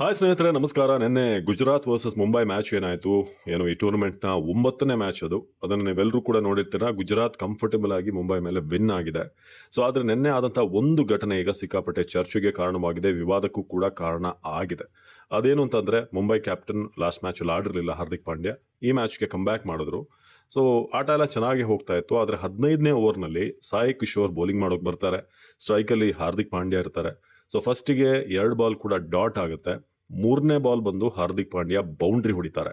Hi ಸ್ನೇಹಿತರೆ, ನಮಸ್ಕಾರ. ನಿನ್ನೆ ಗುಜರಾತ್ ವರ್ಸಸ್ ಮುಂಬೈ ಮ್ಯಾಚ್ ಏನಾಯಿತು? ಏನು, ಈ ಟೂರ್ನಮೆಂಟ್ನ ಒಂಬತ್ತನೇ ಮ್ಯಾಚ್ ಅದು. ಅದನ್ನು ನೀವೆಲ್ಲರೂ ಕೂಡ ನೋಡಿರ್ತೀರ. ಗುಜರಾತ್ ಕಂಫರ್ಟಬಲ್ ಆಗಿ ಮುಂಬೈ ಮೇಲೆ ವಿನ್ ಆಗಿದೆ. ಸೊ ಆದರೆ ನಿನ್ನೆ ಆದಂಥ ಒಂದು ಘಟನೆ ಈಗ ಸಿಕ್ಕಾಪಟ್ಟೆ ಚರ್ಚೆಗೆ ಕಾರಣವಾಗಿದೆ. ವಿವಾದಕ್ಕೂ ಕೂಡ ಕಾರಣ ಆಗಿದೆ. ಅದೇನು ಅಂತಂದ್ರೆ, ಮುಂಬೈ ಕ್ಯಾಪ್ಟನ್ ಲಾಸ್ಟ್ ಮ್ಯಾಚಲ್ಲಿ ಆಡಿರಲಿಲ್ಲ ಹಾರ್ದಿಕ್ ಪಾಂಡ್ಯ. ಈ ಮ್ಯಾಚ್ಗೆ ಬ್ಯಾಕ್ ಮಾಡಿದ್ರು. ಸೊ ಆಟ ಎಲ್ಲ ಚೆನ್ನಾಗಿ ಹೋಗ್ತಾ ಇತ್ತು. ಆದರೆ ಹದಿನೈದನೇ ಓವರ್ನಲ್ಲಿ ಸಾಯಿ ಕಿಶೋರ್ ಬೌಲಿಂಗ್ ಮಾಡೋಕೆ ಬರ್ತಾರೆ. ಸ್ಟ್ರೈಕಲ್ಲಿ ಹಾರ್ದಿಕ್ ಪಾಂಡ್ಯ ಇರ್ತಾರೆ. ಸೊ ಫಸ್ಟಿಗೆ ಎರಡು ಬಾಲ್ ಕೂಡ ಡಾಟ್ ಆಗುತ್ತೆ. ಮೂರನೇ ಬಾಲ್ ಬಂದು ಹಾರ್ದಿಕ್ ಪಾಂಡ್ಯ ಬೌಂಡ್ರಿ ಹೊಡಿತಾರೆ.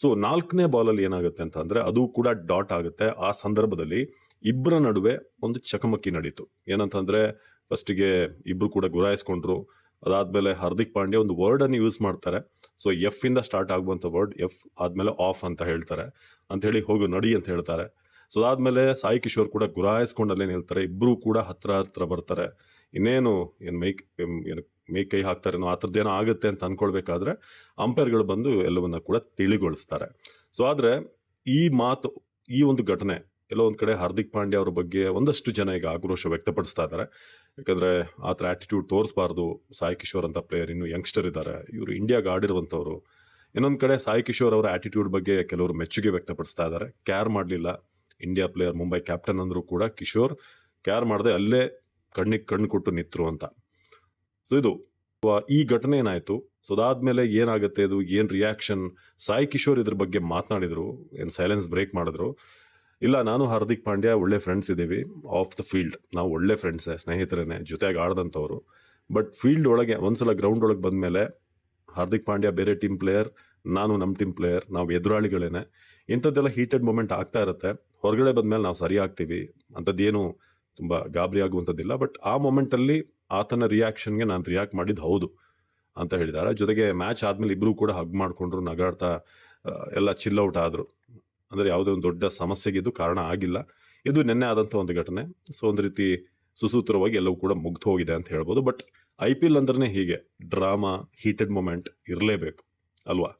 ಸೊ ನಾಲ್ಕನೇ ಬಾಲಲ್ಲಿ ಏನಾಗುತ್ತೆ ಅಂತ ಅಂದ್ರೆ ಅದು ಕೂಡ ಡಾಟ್ ಆಗುತ್ತೆ. ಆ ಸಂದರ್ಭದಲ್ಲಿ ಇಬ್ಬರ ನಡುವೆ ಒಂದು ಚಕಮಕಿ ನಡೀತು. ಏನಂತಂದ್ರೆ ಫಸ್ಟಿಗೆ ಇಬ್ರು ಕೂಡ ಗುರಾಯಿಸ್ಕೊಂಡ್ರು. ಅದಾದ್ಮೇಲೆ ಹಾರ್ದಿಕ್ ಪಾಂಡ್ಯ ಒಂದು ವರ್ಡ್ ಅನ್ನು ಯೂಸ್ ಮಾಡ್ತಾರೆ. ಸೊ ಎಫ್ ಇಂದ ಸ್ಟಾರ್ಟ್ ಆಗುವಂತ ವರ್ಡ್ ಎಫ್ ಆದ್ಮೇಲೆ ಆಫ್ ಅಂತ ಹೇಳ್ತಾರೆ. ಅಂತ ಹೇಳಿ ಹೋಗು, ನಡಿ ಅಂತ ಹೇಳ್ತಾರೆ. ಸೊ ಅದಾದ್ಮೇಲೆ ಸಾಯಿ ಕಿಶೋರ್ ಕೂಡ ಗುರಾಯಿಸ್ಕೊಂಡಲ್ಲೇ ಹೇಳ್ತಾರೆ. ಇಬ್ರು ಕೂಡ ಹತ್ರ ಹತ್ರ ಬರ್ತಾರೆ. ಇನ್ನೇನು, ಏನು ಮೈಕ್ ಏನು ಮೈ ಕೈ ಹಾಕ್ತಾರೇನೋ ಆ ಥರದ್ದೇನೋ ಆಗುತ್ತೆ ಅಂತ ಅಂದ್ಕೊಳ್ಬೇಕಾದ್ರೆ ಅಂಪೈರ್ಗಳು ಬಂದು ಎಲ್ಲವನ್ನ ಕೂಡ ತಿಳಿಗೊಳಿಸ್ತಾರೆ. ಸೊ ಆದ್ರೆ ಈ ಮಾತು, ಈ ಒಂದು ಘಟನೆ, ಎಲ್ಲೋ ಒಂದು ಕಡೆ ಹಾರ್ದಿಕ್ ಪಾಂಡ್ಯ ಅವರ ಬಗ್ಗೆ ಒಂದಷ್ಟು ಜನ ಈಗ ಆಕ್ರೋಶ ವ್ಯಕ್ತಪಡಿಸ್ತಾ ಇದ್ದಾರೆ. ಯಾಕಂದ್ರೆ ಆ ಥರ ಆ್ಯಟಿಟ್ಯೂಡ್ ತೋರಿಸಬಾರ್ದು, ಸಾಯಿ ಕಿಶೋರ್ ಅಂತ ಪ್ಲೇಯರ್ ಇನ್ನು ಯಂಗ್ಸ್ಟರ್ ಇದ್ದಾರೆ, ಇವರು ಇಂಡಿಯಾಗೆ ಆಡಿರುವಂಥವ್ರು. ಇನ್ನೊಂದು ಕಡೆ ಸಾಯಿ ಕಿಶೋರ್ ಅವರ ಆಟಿಟ್ಯೂಡ್ ಬಗ್ಗೆ ಕೆಲವರು ಮೆಚ್ಚುಗೆ ವ್ಯಕ್ತಪಡಿಸ್ತಾ ಇದ್ದಾರೆ. ಕ್ಯಾರ್ ಮಾಡಲಿಲ್ಲ. ಇಂಡಿಯಾ ಪ್ಲೇಯರ್ ಮುಂಬೈ ಕ್ಯಾಪ್ಟನ್ ಅಂದರೂ ಕೂಡ ಕಿಶೋರ್ ಕ್ಯಾರ್ ಮಾಡದೆ ಅಲ್ಲೇ ಕಣ್ಣಿಗೆ ಕಣ್ಣು ಕೊಟ್ಟು ನಿಂತರು ಅಂತ. ಸೊ ಇದು ಈ ಘಟನೆ ಏನಾಯ್ತು? ಸೊ ಅದಾದ್ಮೇಲೆ ಏನಾಗುತ್ತೆ? ಇದು ಏನ್ ರಿಯಾಕ್ಷನ್ ಸಾಯಿ ಕಿಶೋರ್ ಇದ್ರ ಬಗ್ಗೆ ಮಾತನಾಡಿದ್ರು, ಏನ್ ಸೈಲೆನ್ಸ್ ಬ್ರೇಕ್ ಮಾಡಿದ್ರು. ಇಲ್ಲ, ನಾನು ಹಾರ್ದಿಕ್ ಪಾಂಡ್ಯ, ಒಳ್ಳೆ ಫ್ರೆಂಡ್ಸ್ ಇದ್ದೀವಿ. ಆಫ್ ದ ಫೀಲ್ಡ್ ನಾವು ಒಳ್ಳೆ ಫ್ರೆಂಡ್ಸ್ ಸ್ನೇಹಿತರೇನೆ ಜೊತೆಗೆ ಆಡ್ದಂಥವ್ರು. ಬಟ್ ಫೀಲ್ಡ್ ಒಳಗೆ, ಒಂದ್ಸಲ ಗ್ರೌಂಡ್ ಒಳಗೆ ಬಂದ್ಮೇಲೆ ಹಾರ್ದಿಕ್ ಪಾಂಡ್ಯ ಬೇರೆ ಟೀಮ್ ಪ್ಲೇಯರ್ ನಾನು ನಮ್ಮ ಟೀಮ್ ಪ್ಲೇಯರ್ ನಾವು ಎದುರಾಳಿಗಳೇನೆ. ಇಂಥದ್ದೆಲ್ಲ ಹೀಟೆಡ್ ಮೂಮೆಂಟ್ ಆಗ್ತಾ ಇರುತ್ತೆ. ಹೊರಗಡೆ ಬಂದ್ಮೇಲೆ ನಾವು ಸರಿ ಆಗ್ತೀವಿ ಅಂಥದ್ದೇನು ತುಂಬಾ ಗಾಬರಿ ಆಗುವಂಥದ್ದಿಲ್ಲ, ಬಟ್ ಆ ಮೊಮೆಂಟಲ್ಲಿ ಆತನ ರಿಯಾಕ್ಷನ್ಗೆ ನಾನು ರಿಯಾಕ್ಟ್ ಮಾಡಿದ್ದು ಹೌದು ಅಂತ ಹೇಳಿದ್ದಾರೆ. ಜೊತೆಗೆ ಮ್ಯಾಚ್ ಆದ್ಮೇಲೆ ಇಬ್ರು ಕೂಡ ಹಗ್ ಮಾಡ್ಕೊಂಡ್ರು, ನಗಾಡ್ತಾ ಎಲ್ಲ ಚಿಲ್ ಔಟ್ ಆದ್ರು. ಅಂದ್ರೆ ಯಾವುದೇ ಒಂದು ದೊಡ್ಡ ಸಮಸ್ಯೆಗೆ ಇದು ಕಾರಣ ಆಗಿಲ್ಲ. ಇದು ನಿನ್ನೆ ಆದಂತ ಒಂದು ಘಟನೆ. ಸೊ ಒಂದು ರೀತಿ ಸುಸೂತ್ರವಾಗಿ ಎಲ್ಲವೂ ಕೂಡ ಮುಗ್ದು ಹೋಗಿದೆ ಅಂತ ಹೇಳ್ಬೋದು. ಬಟ್ ಐ ಪಿ ಎಲ್ ಅಂದ್ರೆ ಹೀಗೆ ಡ್ರಾಮಾ ಹೀಟೆಡ್ ಮೂಮೆಂಟ್ ಇರಲೇಬೇಕು, ಅಲ್ವಾ?